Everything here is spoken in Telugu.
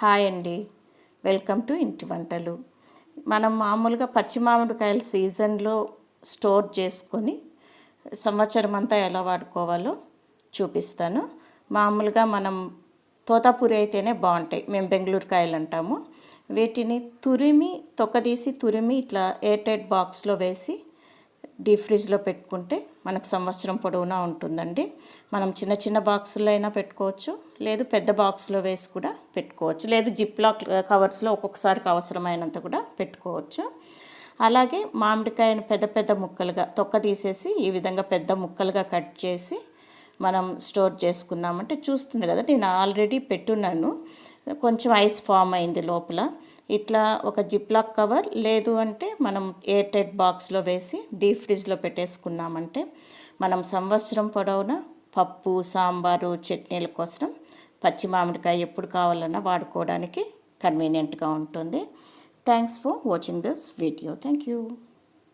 హాయ్ అండి. వెల్కమ్ టు ఇంటి వంటలు. మనం మామూలుగా పచ్చి మామిడికాయల సీజన్లో స్టోర్ చేసుకొని సంవత్సరం అంతా ఎలా వాడుకోవాలో చూపిస్తాను. మామూలుగా మనం తోతాపూరి అయితేనే బాగుంటాయి. మేము బెంగళూరు కాయలు అంటాము. వీటిని తురిమి తొక్కదీసి తురిమి ఇట్లా ఎయిర్టైట్ బాక్స్లో వేసి డీప్ ఫ్రిడ్జ్లో పెట్టుకుంటే మనకు సంవత్సరం పొడవునా ఉంటుందండి. మనం చిన్న చిన్న బాక్సుల్లో అయినా పెట్టుకోవచ్చు లేదు పెద్ద బాక్స్లో వేసి కూడా పెట్టుకోవచ్చు లేదు జిప్ లాక్ కవర్స్లో ఒక్కొక్కసారికి అవసరమైనంత కూడా పెట్టుకోవచ్చు. అలాగే మామిడికాయను పెద్ద పెద్ద ముక్కలుగా తొక్క తీసేసి ఈ విధంగా పెద్ద ముక్కలుగా కట్ చేసి మనం స్టోర్ చేసుకున్నామంటే చూస్తుంది కదా నేను ఆల్రెడీ పెట్టున్నాను. కొంచెం ఐస్ ఫామ్ అయింది లోపల. ఇట్లా ఒక జిప్లాక్ కవర్ లేదు అంటే మనం ఎయిర్ టైట్ బాక్స్లో వేసి డీప్ ఫ్రిడ్జ్లో పెట్టేసుకున్నామంటే మనం సంవత్సరం పొడవునా పప్పు సాంబారు చట్నీల కోసం పచ్చి మామిడికాయ ఎప్పుడు కావాలన్నా వాడుకోవడానికి కన్వీనియంట్గా ఉంటుంది. Thanks for watching this video. Thank you